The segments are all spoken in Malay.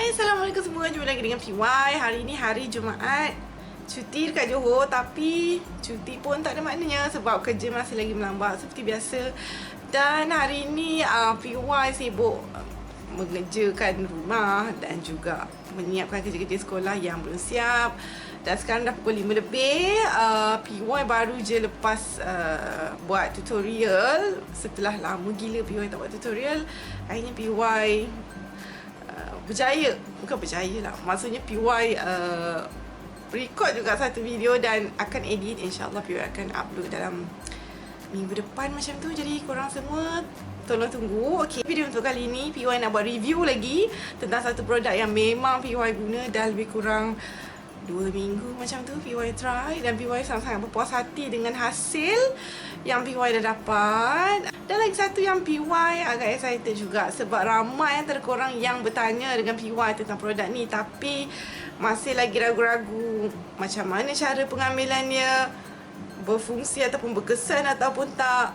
Hai, Assalamualaikum semua. Jumpa lagi dengan PY. Hari ni hari Jumaat. Cuti dekat Johor tapi cuti pun tak ada maknanya sebab kerja masih lagi melambat seperti biasa. Dan hari ni uh, PY sibuk mengerjakan rumah dan juga menyiapkan kerja-kerja sekolah yang belum siap. Dan sekarang dah pukul 5 lebih. Uh, PY baru je lepas uh, buat tutorial. Setelah lama gila PY tak buat tutorial. Akhirnya PY berjaya. Bukan berjaya lah. Maksudnya PY uh, record juga satu video dan akan edit. InsyaAllah PY akan upload dalam minggu depan macam tu. Jadi korang semua tolong tunggu. Okay, video untuk kali ni PY nak buat review lagi tentang satu produk yang memang PY guna dah lebih kurang dua minggu macam tu PY try dan PY sangat-sangat berpuas hati dengan hasil yang PY dah dapat dan lagi satu yang PY agak excited juga sebab ramai antara korang yang bertanya dengan PY tentang produk ni. Tapi masih lagi ragu-ragu macam mana cara pengambilannya berfungsi ataupun berkesan ataupun tak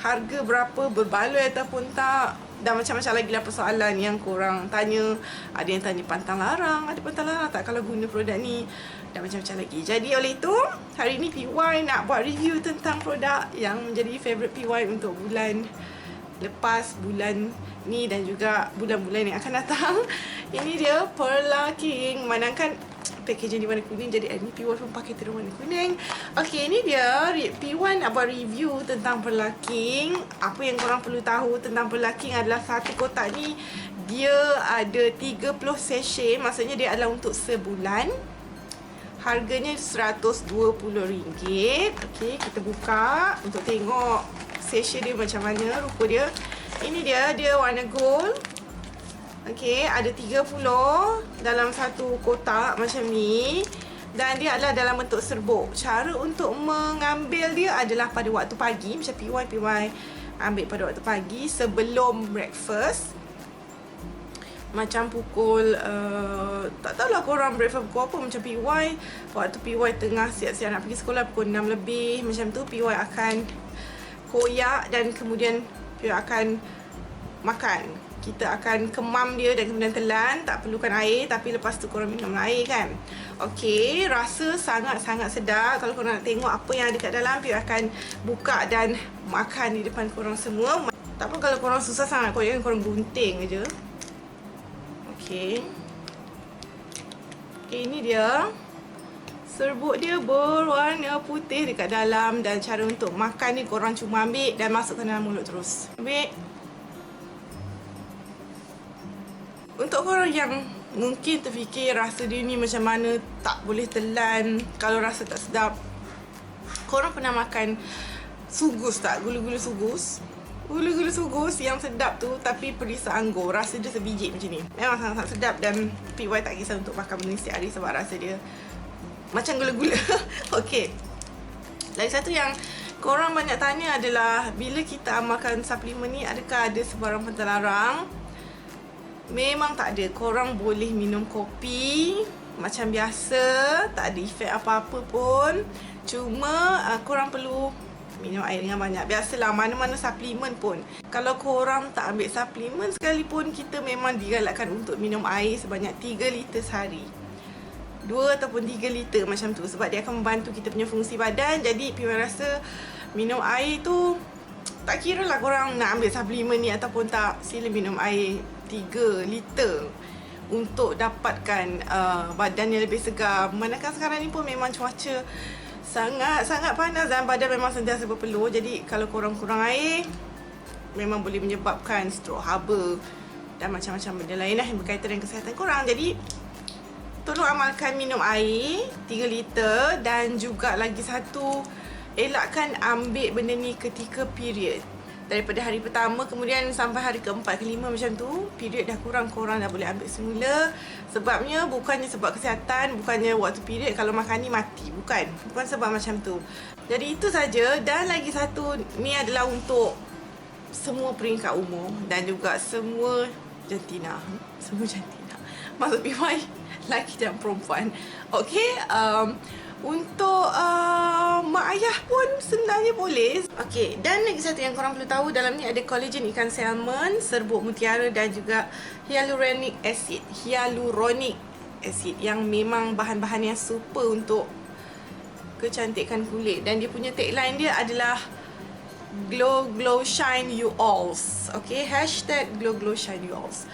harga berapa berbaloi ataupun tak dan macam-macam lagi lah persoalan yang korang tanya. Ada yang tanya pantang larang ada pantang larang tak kalau guna produk ni. Dan macam-macam lagi. Jadi oleh itu hari ni PY nak buat review tentang produk yang menjadi favourite PY untuk bulan lepas bulan ni dan juga bulan-bulan yang akan datang. Ini dia Perla King. Manangkan packaging di warna kuning jadi ni P1 pun pakai terus warna kuning. Ok ini dia P1 nak buat review tentang perlaking apa yang korang perlu tahu tentang perlaking adalah satu kotak ni dia ada 30 sachet. Maksudnya dia adalah untuk sebulan. Harganya RM120 ok kita buka untuk tengok sachet dia macam mana rupa dia. Ini dia dia warna gold Okey, ada 30 dalam satu kotak macam ni. Dan dia adalah dalam bentuk serbuk. Cara untuk mengambil dia adalah pada waktu pagi. Macam PY PY ambil pada waktu pagi sebelum breakfast. Macam pukul uh, tak tahulah korang breakfast pukul apa. Macam PY waktu PY tengah siap-siap nak pergi sekolah pukul 6 lebih. Macam tu PY akan koyak dan kemudian PY akan makan kita akan kemam dia dan kemudian telan tak perlukan air tapi lepas tu korang minum air kan. Okey, rasa sangat-sangat sedap. Kalau korang nak tengok apa yang ada kat dalam dia akan buka dan makan di depan korang semua. Tak apa kalau korang susah sangat korang, korang gunting aja. Okey. Okey, ini dia. Serbuk dia berwarna putih dekat dalam dan cara untuk makan ni korang cuma ambil dan masukkan dalam mulut terus. Ambil Untuk korang yang mungkin terfikir rasa dia ni macam mana tak boleh telan kalau rasa tak sedap. Korang pernah makan sugus tak? Gula-gula sugus? Gula-gula sugus yang sedap tu tapi perisa anggur. Rasa dia sebiji macam ni. Memang sangat-sangat sedap dan PY tak kisah untuk makan benda setiap hari sebab rasa dia macam gula-gula. okay. Lagi satu yang korang banyak tanya adalah bila kita amalkan suplemen ni adakah ada sebarang pentalarang? Memang tak ada. Korang boleh minum kopi macam biasa. Tak ada efek apa-apa pun. Cuma uh, korang perlu minum air dengan banyak. Biasalah mana-mana suplemen pun. Kalau korang tak ambil suplemen sekalipun, kita memang digalakkan untuk minum air sebanyak 3 liter sehari. 2 ataupun 3 liter macam tu. Sebab dia akan membantu kita punya fungsi badan. Jadi, Piwan rasa minum air tu tak kira lah korang nak ambil suplemen ni ataupun tak. Sila minum air 3 liter untuk dapatkan uh, badan yang lebih segar. Manakala sekarang ni pun memang cuaca sangat sangat panas dan badan memang sentiasa berpeluh. Jadi kalau korang kurang air memang boleh menyebabkan stroke haba dan macam-macam benda lain lah yang berkaitan dengan kesihatan korang. Jadi tolong amalkan minum air 3 liter dan juga lagi satu elakkan ambil benda ni ketika period daripada hari pertama kemudian sampai hari keempat kelima macam tu period dah kurang korang dah boleh ambil semula. Sebabnya bukannya sebab kesihatan bukannya waktu period kalau makan ni mati. Bukan. Bukan sebab macam tu. Jadi itu saja. Dan lagi satu ni adalah untuk semua peringkat umur dan juga semua jantina. Semua jantina. Maksud PY lelaki dan perempuan. Okay um, untuk uh, mak ayah pun sebenarnya boleh. Okey, dan lagi satu yang korang perlu tahu dalam ni ada collagen ikan salmon, serbuk mutiara dan juga hyaluronic acid. Hyaluronic acid yang memang bahan-bahan yang super untuk kecantikan kulit dan dia punya tagline dia adalah glow glow shine you alls. Okay, hashtag glow glow shine you alls.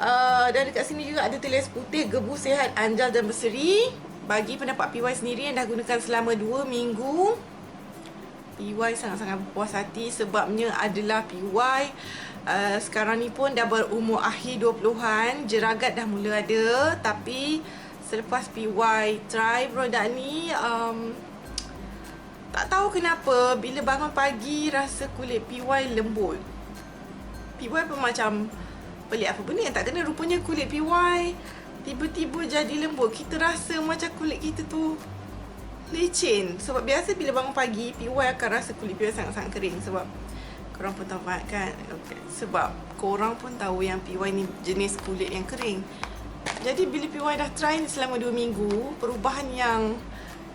Uh, dan dekat sini juga ada tulis putih gebu sehat anjal dan berseri bagi pendapat PY sendiri yang dah gunakan selama 2 minggu. PY sangat-sangat puas hati sebabnya adalah PY uh, sekarang ni pun dah berumur akhir 20-an jeragat dah mula ada. Tapi selepas PY try produk ni um, tak tahu kenapa bila bangun pagi rasa kulit PY lembut. PY pun macam pelik apa benda yang tak kena. Rupanya kulit PY tiba-tiba jadi lembut. Kita rasa macam kulit kita tu licin. Sebab biasa bila bangun pagi PY akan rasa kulit PY sangat-sangat kering. Sebab korang pun tahu kan? Okay. sebab korang pun tahu yang PY ni jenis kulit yang kering. Jadi bila PY dah try ni selama 2 minggu perubahan yang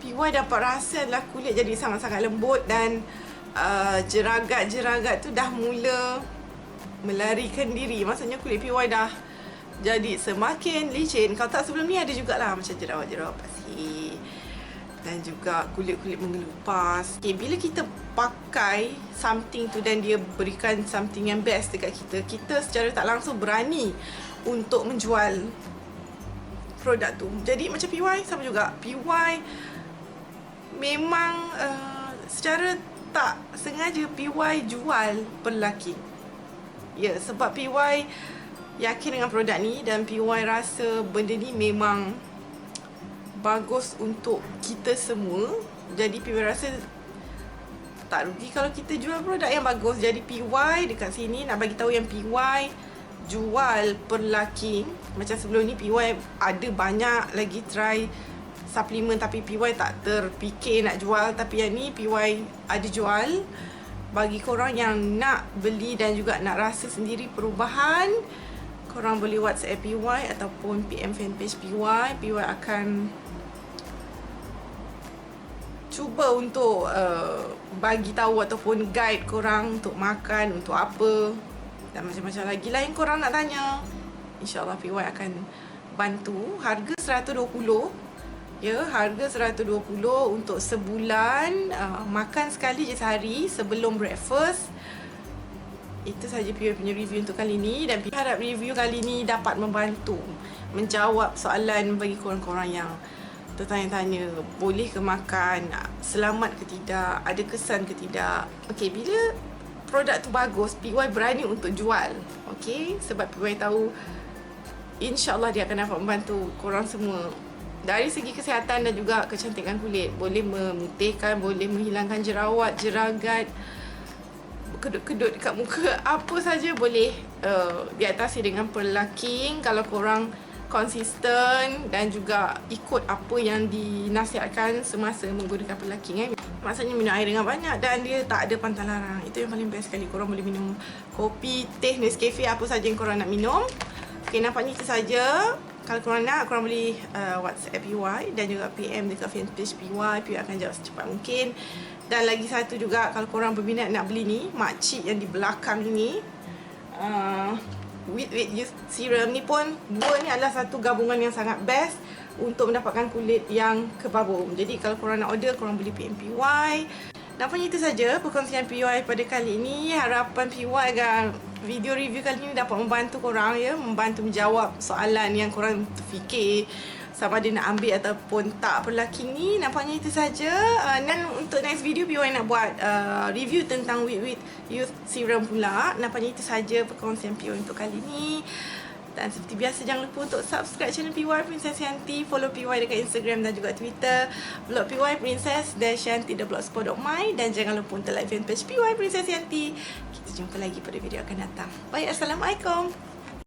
PY dapat rasa adalah kulit jadi sangat-sangat lembut dan uh, jeragat-jeragat tu dah mula melarikan diri. Maksudnya kulit PY dah jadi semakin licin. Kalau tak sebelum ni ada jugalah Macam jerawat-jerawat pasir Dan juga kulit-kulit mengelupas. Okay, Bila kita pakai something tu Dan dia berikan something yang best dekat kita Kita secara tak langsung berani Untuk menjual produk tu. Jadi macam PY sama juga. PY memang uh, secara tak sengaja PY jual pelaki Ya sebab PY yakin dengan produk ni dan PY rasa benda ni memang bagus untuk kita semua. Jadi PY rasa tak rugi kalau kita jual produk yang bagus. Jadi PY dekat sini nak bagi tahu yang PY jual per laki. Macam sebelum ni PY ada banyak lagi try suplemen tapi PY tak terfikir nak jual tapi yang ni PY ada jual bagi korang yang nak beli dan juga nak rasa sendiri perubahan korang boleh WhatsApp PY ataupun PM fanpage PY. PY akan cuba untuk uh, bagi tahu ataupun guide korang untuk makan, untuk apa dan macam-macam lagi yang korang nak tanya. InsyaAllah PY akan bantu. Harga 120 Ya, harga 120 untuk sebulan uh, makan sekali je sehari sebelum breakfast itu sahaja PY punya review untuk kali ni dan PY harap review kali ni dapat membantu menjawab soalan bagi korang-korang yang tertanya-tanya boleh ke makan selamat ke tidak ada kesan ke tidak. Okey bila produk tu bagus PY berani untuk jual. Okey sebab PY tahu insyaallah dia akan dapat membantu korang semua. Dari segi kesihatan dan juga kecantikan kulit boleh memutihkan boleh menghilangkan jerawat jeragat kedut-kedut dekat muka apa saja boleh uh, diatasi dengan perlaking kalau korang konsisten dan juga ikut apa yang dinasihatkan semasa menggunakan perlaking eh. Maksudnya minum air dengan banyak dan dia tak ada pantang larang. Itu yang paling best sekali. Korang boleh minum kopi, teh, Nescafe, apa saja yang korang nak minum. Okay, nampaknya itu saja. Kalau korang nak, korang boleh uh, WhatsApp PY dan juga PM dekat fanpage PY. PY akan jawab secepat mungkin. Dan lagi satu juga kalau korang berminat nak beli ni Makcik yang di belakang ni uh, With With Serum ni pun Dua ni adalah satu gabungan yang sangat best Untuk mendapatkan kulit yang kebabung Jadi kalau korang nak order korang beli PMPY Nampaknya itu saja perkongsian PY pada kali ini. Harapan PY agar video review kali ini dapat membantu korang ya. Membantu menjawab soalan yang korang terfikir sama ada nak ambil ataupun tak perlaki ni nampaknya itu saja. Uh, dan untuk next video PY nak buat uh, review tentang Wit Wit Youth Serum pula. Nampaknya itu saja perkongsian PY untuk kali ni dan seperti biasa jangan lupa untuk subscribe channel PY Princess Yanti follow PY dekat Instagram dan juga Twitter. Blog PY Princess dan Shanti the dan jangan lupa untuk like fanpage PY Princess Yanti. Kita jumpa lagi pada video akan datang. Bye assalamualaikum